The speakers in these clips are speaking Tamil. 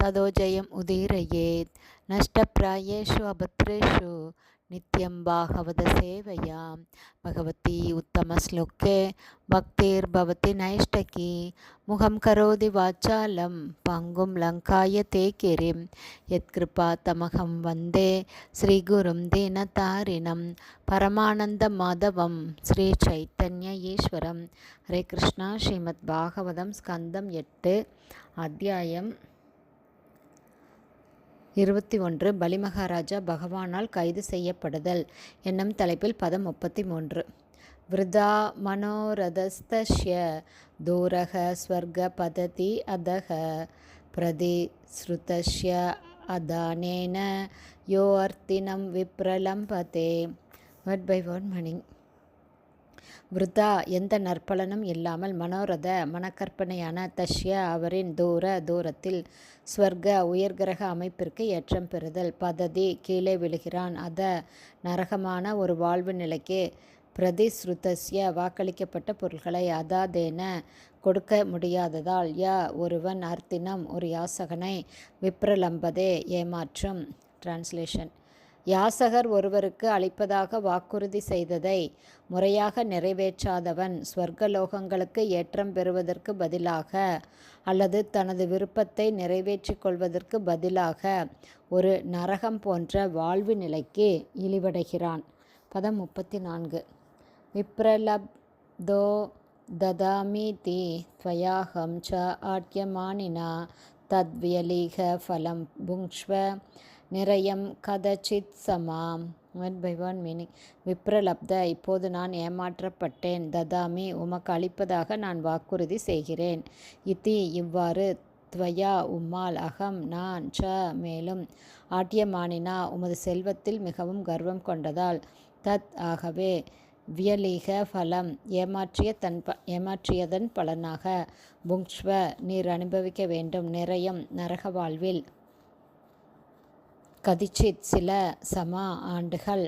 ததோ ஜெயம் உதீரயேத் நஷ்டப்பிராயேஷு அபத்ரேஷு नित्यं भागवतसेवया भगवती उत्तमश्लोके भक्तिर्भवति नैष्टकी मुखं करोति वाचालं पङ्गुं लङ्काय ते किरिं यत्कृपातमहं वन्दे श्रीगुरुं दीनतारिणं परमानन्दमाधवं श्रीचैतन्य ईश्वरं हरे कृष्णा श्रीमद्भागवतं स्कन्दं எட்டு அத்தியாயம் இருபத்தி ஒன்று பலிமகாராஜா பகவானால் கைது செய்யப்படுதல் என்னும் தலைப்பில் பதம் முப்பத்தி மூன்று. விருதா மனோரதஸ்தஸ்ய தூரக ஸ்வர்க பததி அதக பிரதி ஸ்ருதஷ்ய அதானேன யோ அர்த்தினம் விப்ரலம்பதே. வட் பை ஒன் மணி விருதா எந்த நற்பலனும் இல்லாமல் மனோரத மனக்கற்பனையான தஷ்ய அவரின் தூர தூரத்தில் ஸ்வர்க உயர்கிரக அமைப்பிற்கு ஏற்றம் பெறுதல். பததி கீழே விழுகிறான். அத நரகமான ஒரு வாழ்வு நிலைக்கு பிரதிஸ்ருதஸ்ய வாக்களிக்கப்பட்ட பொருள்களை அதாதேன கொடுக்க முடியாததால் யா ஒருவன் அர்த்தினம் ஒரு யாசகனை விப்ரலம்பதே ஏமாற்றும். டிரான்ஸ்லேஷன் யாசகர் ஒருவருக்கு அளிப்பதாக வாக்குறுதி செய்ததை முறையாக நிறைவேற்றாதவன் ஸ்வர்கலோகங்களுக்கு ஏற்றம் பெறுவதற்கு பதிலாக அல்லது தனது விருப்பத்தை நிறைவேற்றிக் கொள்வதற்கு பதிலாக ஒரு நரகம் போன்ற வாழ்வு நிலைக்கு இழிவடைகிறான். பதம் முப்பத்தி நான்கு. விப்ரலப்தோ ததாமி தி துவயாகம் ச ஆட்யமானினா தத்வியலீக ஃபலம் புங்ஷ்வ நிறையம் கதச்சித் சமாம். ஒன் பை ஒன் மீனிங் விப்ரலப்த இப்போது நான் ஏமாற்றப்பட்டேன். ததாமி உமக்கு அளிப்பதாக நான் வாக்குறுதி செய்கிறேன். இத்தி இவ்வாறு துவயா உம்மால் அகம் நான் ச மேலும் ஆட்டியமானினா உமது செல்வத்தில் மிகவும் கர்வம் கொண்டதால் தத் ஆகவே வியலீக ஃபலம் ஏமாற்றிய தன் ப ஏமாற்றியதன் பலனாக புங்ஷ்வ நீர் அனுபவிக்க வேண்டும். நிறையம் நரக வாழ்வில் கதிச்சித் சில சமா ஆண்டுகள்.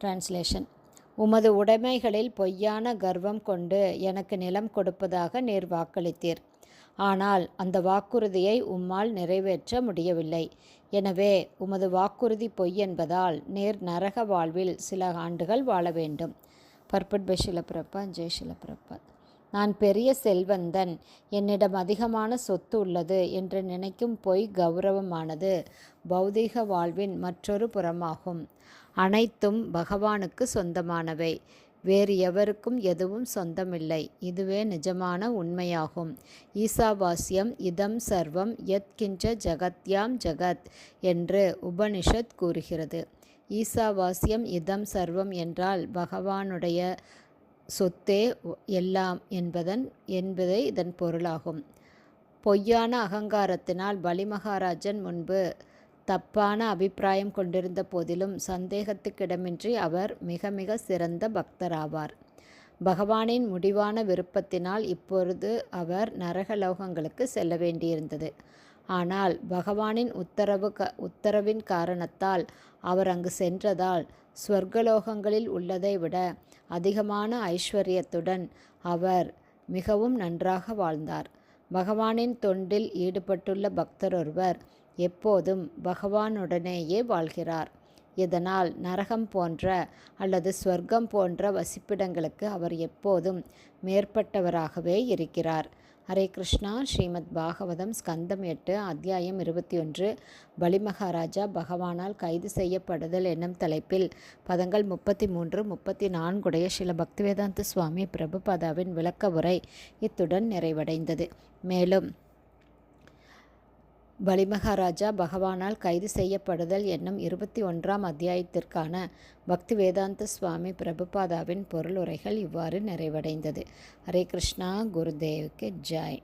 டிரான்ஸ்லேஷன் உமது உடைமைகளில் பொய்யான கர்வம் கொண்டு எனக்கு நிலம் கொடுப்பதாக நீர் வாக்களித்தீர். ஆனால் அந்த வாக்குறுதியை உம்மால் நிறைவேற்ற முடியவில்லை. எனவே உமது வாக்குறுதி பொய் என்பதால் நேர் நரக வாழ்வில் சில ஆண்டுகள் வாழ வேண்டும். பர்பட் பை ஷிலப்பிரப்பா ஜெய் ஷிலப்பிரப்பா நான் பெரிய செல்வந்தன். என்னிடம் அதிகமான சொத்து உள்ளது என்று நினைக்கும் பொய் கௌரவமானது. பௌதீக வாழ்வின் மற்றொரு புறமாகும். அனைத்தும் பகவானுக்கு சொந்தமானவை. வேறு எவருக்கும் எதுவும் சொந்தமில்லை. இதுவே நிஜமான உண்மையாகும். ஈசாவாஸ்யம் இதம் சர்வம் யத் கிஞ்ச ஜகத்யாம் ஜகத் என்று உபனிஷத் கூறுகிறது. ஈசாவாஸ்யம் இதம் சர்வம் என்றால் பகவானுடைய சொத்தே எல்லாம் என்பதன் என்பதே இதன் பொருளாகும். பொய்யான அகங்காரத்தினால் பலிமகாராஜன் முன்பு தப்பான அபிப்பிராயம் கொண்டிருந்த போதிலும் சந்தேகத்துக்கிடமின்றி அவர் மிக மிக சிறந்த பக்தராவார். பகவானின் முடிவான விருப்பத்தினால் இப்பொழுது அவர் நரகலோகங்களுக்கு செல்ல வேண்டியிருந்தது. ஆனால் பகவானின் உத்தரவு க உத்தரவின் காரணத்தால் அவர் அங்கு சென்றதால் ஸ்வர்கலோகங்களில் உள்ளதை விட அதிகமான ஐஸ்வர்யத்துடன் அவர் மிகவும் நன்றாக வாழ்ந்தார். பகவானின் தொண்டில் ஈடுபட்டுள்ள பக்தர் ஒருவர் எப்போதும் பகவானுடனேயே வாழ்கிறார். இதனால் நரகம் போன்ற அல்லது ஸ்வர்க்கம் போன்ற வசிப்பிடங்களுக்கு அவர் எப்போதும் மேற்பட்டவராகவே இருக்கிறார். ஹரே கிருஷ்ணா ஸ்ரீமத் பாகவதம் ஸ்கந்தம் எட்டு அத்தியாயம் இருபத்தி ஒன்று பலிமகாராஜா பகவானால் கைது செய்யப்படுதல் என்னும் தலைப்பில் பதங்கள் முப்பத்தி மூன்று முப்பத்தி நான்குடைய சில பக்திவேதாந்த சுவாமி பிரபுபாதாவின் விளக்க உரை இத்துடன் நிறைவடைந்தது. மேலும் பலிமகாராஜா பகவானால் கைது செய்யப்படுதல் என்னும் இருபத்தி ஒன்றாம் அத்தியாயத்திற்கான பக்தி வேதாந்த சுவாமி பிரபுபாதாவின் பொருளுரைகள் இவ்வாறு நிறைவடைந்தது. ஹரே கிருஷ்ணா குருதேவுக்கு ஜாய்.